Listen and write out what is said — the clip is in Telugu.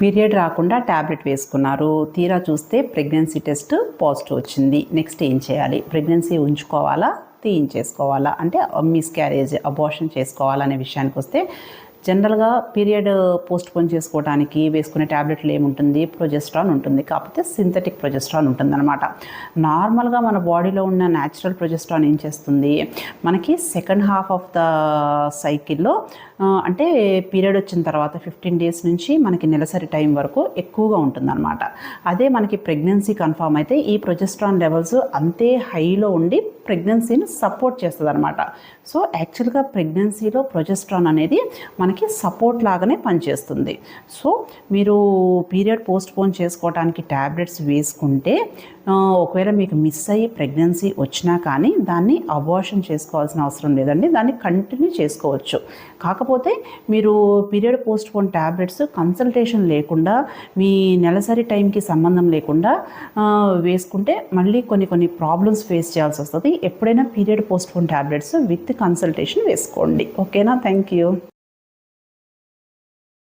పీరియడ్ రాకుండా ట్యాబ్లెట్ వేసుకున్నారు. తీరా చూస్తే ప్రెగ్నెన్సీ టెస్ట్ పాజిటివ్ వచ్చింది. నెక్స్ట్ ఏం చేయాలి? ప్రెగ్నెన్సీ ఉంచుకోవాలా? తీయించేసుకోవాలా? అంటే మిస్క్యారేజ్ అబార్షన్ చేసుకోవాలనే విషయానికి వస్తే జనరల్గా పీరియడ్ పోస్ట్ పోన్ చేసుకోవడానికి వేసుకునే ట్యాబ్లెట్లు ఏముంటుంది? ప్రొజెస్ట్రాన్ ఉంటుంది. కాకపోతే సింథటిక్ ప్రొజెస్ట్రాన్ ఉంటుందన్నమాట. నార్మల్గా మన బాడీలో ఉన్న న్యాచురల్ ప్రొజెస్ట్రాన్ ఏం చేస్తుంది? మనకి సెకండ్ హాఫ్ ఆఫ్ ద సైకిల్లో అంటే పీరియడ్ వచ్చిన తర్వాత ఫిఫ్టీన్ డేస్ నుంచి మనకి నెలసరి టైం వరకు ఎక్కువగా ఉంటుందన్నమాట. అదే మనకి ప్రెగ్నెన్సీ కన్ఫామ్ అయితే ఈ ప్రొజెస్ట్రాన్ లెవెల్స్ అంతే హైలో ఉండి ప్రెగ్నెన్సీని సపోర్ట్ చేస్తుంది అనమాట సో యాక్చువల్గా ప్రెగ్నెన్సీలో ప్రొజెస్ట్రాన్ అనేది మనకి సపోర్ట్ లాగానే పనిచేస్తుంది. సో మీరు పీరియడ్ పోస్ట్ పోన్ చేసుకోవడానికి ట్యాబ్లెట్స్ వేసుకుంటే ఒకవేళ మీకు మిస్ అయ్యి ప్రెగ్నెన్సీ వచ్చినా కానీ దాన్ని అబార్షన్ చేసుకోవాల్సిన అవసరం లేదండి. దాన్ని కంటిన్యూ చేసుకోవచ్చు. కాకపోతే మీరు period postpone tablets consultation లేకుండా మీ నెలసరి టైంకి సంబంధం లేకుండా వేసుకుంటే మళ్ళీ కొన్ని కొన్ని ప్రాబ్లమ్స్ ఫేస్ చేయాల్సి వస్తుంది. ఎప్పుడైనా period postpone tablets with consultation వేసుకోండి ఓకేనా థ్యాంక్ యూ